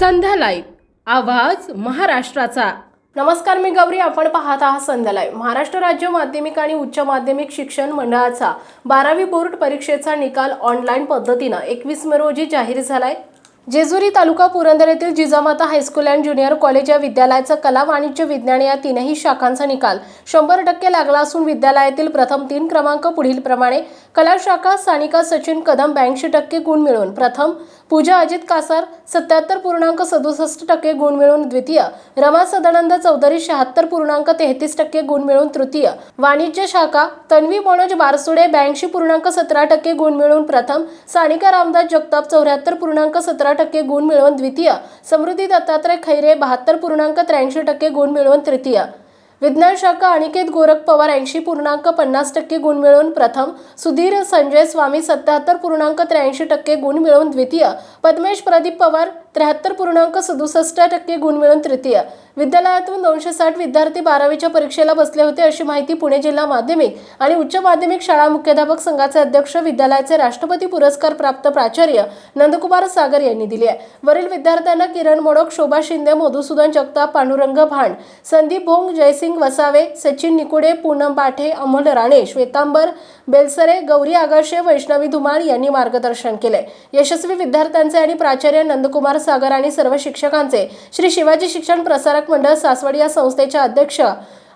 संध्या live. आवाज महाराष्ट्राचा. नमस्कार मी गौरी आपण पाहत आहात संध्या लाईव्ह. महाराष्ट्र राज्य माध्यमिक आणि उच्च माध्यमिक शिक्षण मंडळाचा बारावी बोर्ड परीक्षेचा निकाल ऑनलाईन पद्धतीनं एकवीस मे रोजी जाहीर झालाय. जेजुरी तालुका पुरंदर येथील Jijamata high school and junior college या विद्यालयाचा कला वाणिज्य विज्ञान या तीनही शाखांचा निकाल शंभर टक्के लागला असून विद्यालयातील प्रथम तीन क्रमांक पुढील प्रमाणे कला शाखा सानिका सचिन कदम ब्याऐंशी टक्के गुण मिळवून प्रथम पूजा अजित कासार सत्याहत्तर पूर्णांक सदुसष्ट टक्के गुण मिळवून द्वितीय रमा सदानंद चौधरी शहात्तर पूर्णांक तेहतीस टक्के गुण मिळवून तृतीय वाणिज्य शाखा तन्वी मनोज बारसुडे ब्याऐंशी पूर्णांक सतरा टक्के गुण मिळवून प्रथम सानिका रामदास जगताप चौऱ्याहत्तर पूर्णांक सतरा टक्के गुण मिळवून द्वितीय. समृद्धी दत्तात्रय खैरे बहात्तर पूर्णांक त्र्याऐंशी टक्के गुण मिळवून तृतीय. विज्ञान शाखा अनिकेत गोरख पवार ऐंशी पूर्णांक पन्नास टक्के गुण मिळवून प्रथम. सुधीर संजय स्वामी सत्याहत्तर पूर्णांक त्र्याऐंशी टक्के गुण मिळवून द्वितीय. पद्मेश प्रदीप पवार त्र्याहत्तर पूर्णांक सदुसष्ट टक्के गुण मिळून तृतीय. विद्यालयातून दोनशे साठ विद्यार्थी बारावीच्या परीक्षेला बसले होते अशी माहिती पुणे जिल्हा माध्यमिक आणि उच्च माध्यमिक शाळा मुख्याध्यापक संघाचे अध्यक्ष विद्यालयाचे राष्ट्रपती पुरस्कार प्राप्त प्राचार्य नंदकुमार सागर यांनी दिली आहे. वरील विद्यार्थ्यांना किरण मोडक शोभा शिंदे मधुसूदन जगताप पांडुरंग भांड संदीप भोंग जयसिंग वसावे सचिन निकुडे पूनम पाठे अमोल राणे श्वेतांबर बेलसरे गौरी आगाशे वैष्णवी धुमाळ यांनी मार्गदर्शन केले यशस्वी विद्यार्थ्यांचे आणि प्राचार्य नंदकुमार सागर आणि सर्व शिक्षकांचे श्री शिवाजी शिक्षण प्रसारक मंडळ सासवड या संस्थेच्या अध्यक्ष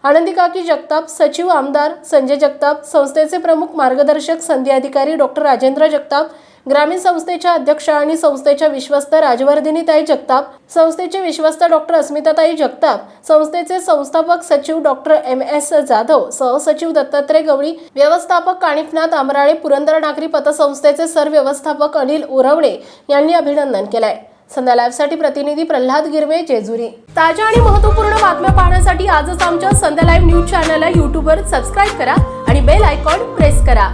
आनंदिकाकी जगताप सचिव आमदार संजय जगताप संस्थेचे प्रमुख मार्गदर्शक संधी अधिकारी डॉक्टर राजेंद्र जगताप ग्रामीण संस्थेच्या अध्यक्षा आणि संस्थेच्या विश्वस्त राजवर्धिनीताई जगताप संस्थेचे विश्वस्त डॉक्टर अस्मिताताई जगताप संस्थेचे संस्थापक सचिव डॉक्टर एम एस जाधव सहसचिव दत्तात्रय गवळी व्यवस्थापक काणिफनाथ आमराळे पुरंदर नागरी पतसंस्थेचे सरव्यवस्थापक अनिल उरवणे यांनी अभिनंदन केलंय. संध्या लाईव्हसाठी प्रतिनिधी प्रल्हाद गिरवे जेजुरी. ताज्या आणि महत्त्वपूर्ण बातम्या पाहण्यासाठी आजच आमच्या संध्या लाईव्ह न्यूज चॅनलला यूट्यूबवर सबस्क्राईब करा आणि बेल आयकॉन प्रेस करा.